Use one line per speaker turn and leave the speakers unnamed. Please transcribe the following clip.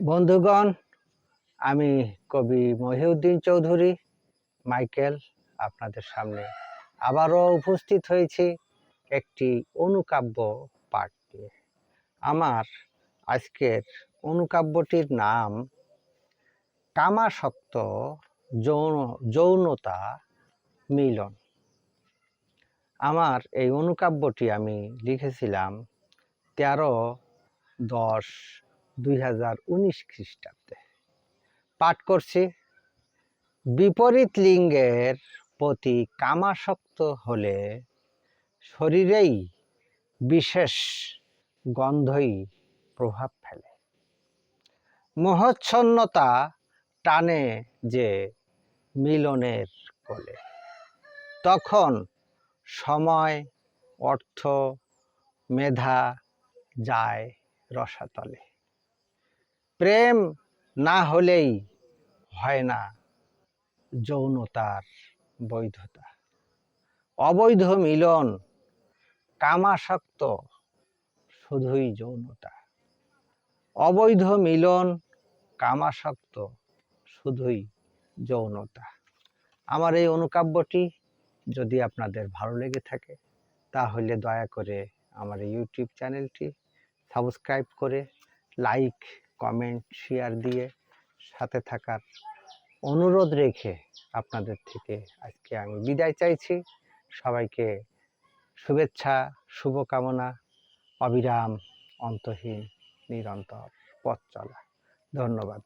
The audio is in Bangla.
বন্ধুগণ, আমি কবি মহিউদ্দিন চৌধুরী, মাইকেল আপনাদের সামনে আবারও উপস্থিত হয়েছি একটি অনুকাব্য পাঠ নিয়ে। আমার আজকের অনুকাব্যটির নাম, কামাসক্ত যৌন, যৌনতা মিলন। আমার এই অনুকাব্যটি আমি লিখেছিলাম তেরো দশ দুই হাজার উনিশ খ্রিস্টাব্দে। পাঠ করছি, বিপরীত লিঙ্গের প্রতি কামাসক্ত হলে শরীরেই বিশেষ গন্ধই প্রভাব ফেলে। মোহচ্ছন্নতা টানে যে মিলনের কোলে। তখন সময়, অর্থ, মেধা যায় রসাতলে। প্রেম না হলেই হয় না যৌনতার বৈধতা। অবৈধ মিলন কামাসক্ত শুধুই যৌনতা। অবৈধ মিলন কামাসক্ত শুধুই যৌনতা। আমার এই অনুকাব্যটি যদি আপনাদের ভালো লেগে থাকে, তাহলে দয়া করে আমার ইউটিউব চ্যানেলটি সাবস্ক্রাইব করে লাইক কমেন্ট শেয়ার দিয়ে সাথে থাকার অনুরোধ রেখে আপনাদের থেকে আজকে আমি বিদায় চাইছি। সবাইকে শুভেচ্ছা, শুভকামনা, অবিরাম, অন্তহীন, নিরন্তর পথ চলা। ধন্যবাদ।